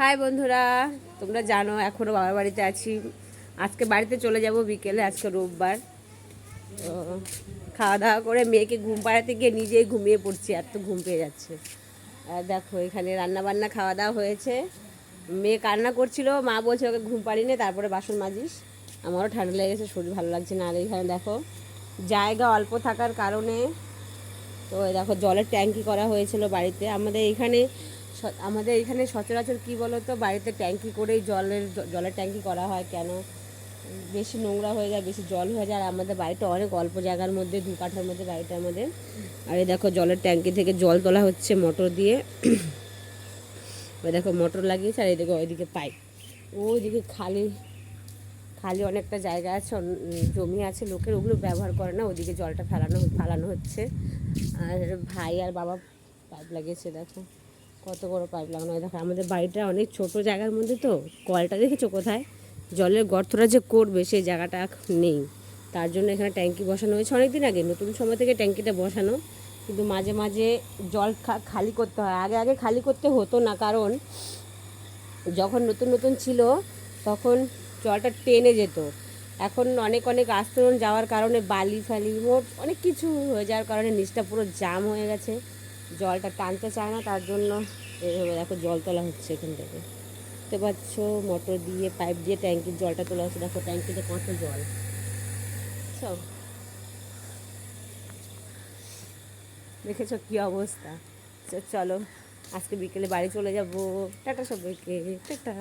High বন্ধুরা, তোমরা জানো এখনও বাবার বাড়িতে আছি। আজকে বাড়িতে চলে যাব বিকেলে, আজকে রোববার। খাওয়া দাওয়া করে মেয়েকে ঘুম পাড়াতে গিয়ে নিজেই ঘুমিয়ে পড়ছি এত ঘুম পেয়ে যাচ্ছে। আর দেখো, এখানে রান্না বান্না খাওয়া দাওয়া হয়েছে। মেয়ে কান্না করছিল, মা বলছে ওকে ঘুম পাড়িনি তারপরে বাসন মাজিস। আমারও ঠান্ডা লেগেছে শরীর ভালো লাগছে না। আর এখানে দেখো, জায়গা অল্প থাকার কারণে, তো দেখো, জলের ট্যাঙ্কি করা হয়েছিল বাড়িতে। আমাদের এখানে আমাদের এখানে সচরাচর কি বলো তো বাড়িতে ট্যাঙ্কি করেই জলের জলের ট্যাঙ্কি করা হয় কেন? বেশি নোংরা হয়ে যায়, বেশি জল হয়ে যায়, আর আমাদের বাড়িটা অনেক অল্প জায়গার মধ্যে, দু কাঠার মধ্যে বাড়িটা আমাদের। আর এই দেখো জলের ট্যাঙ্কি থেকে জল তোলা হচ্ছে মোটর দিয়ে। ওই দেখো মোটর লাগিয়েছে, আর এদিকে ওইদিকে পাইপ। ওইদিকে খালি খালি অনেকটা জায়গা আছে জমি আছে, লোকের ওগুলো ব্যবহার করে না, ওদিকে জলটা ফেলানো ফেলানো হচ্ছে। আর ভাই আর বাবা পাইপ লাগিয়েছে, দেখো। কত বড় পাইপ লাগানো হয়। দেখো, আমাদের বাড়িটা অনেক ছোট জায়গার মধ্যে তো, কলটা দেখেছ কোথায়? জলের গর্তটা যে করবে, সেই জায়গাটা নেই। তার জন্য এখানে ট্যাঙ্কি বসানো হয়েছে অনেক দিন আগে, নতুন সময় থেকে ট্যাঙ্কিটা বসানো। কিন্তু মাঝে মাঝে জল খালি করতে হয়। আগে আগে খালি করতে হতো না, কারণ যখন নতুন নতুন ছিল, তখন জলটা টেনে যেত। এখন অনেক অনেক আস্তরণ যাওয়ার কারণে বালি ফালি, মোট অনেক কিছু হয়ে যাওয়ার কারণে নিচটা পুরো জাম হয়ে গেছে। জলটা টানতে চায় না, তার জন্য এইভাবে দেখো জল তোলা হচ্ছে এখান থেকে। দেখতে পাচ্ছ, মোটর দিয়ে পাইপ দিয়ে ট্যাঙ্কির জলটা তোলা হচ্ছে। দেখো ট্যাঙ্কিতে কত জল। সব দেখেছ কি অবস্থা? তো চলো, আজকে বিকেলে বাড়ি চলে যাব। টাটা সবাইকে, টাটা।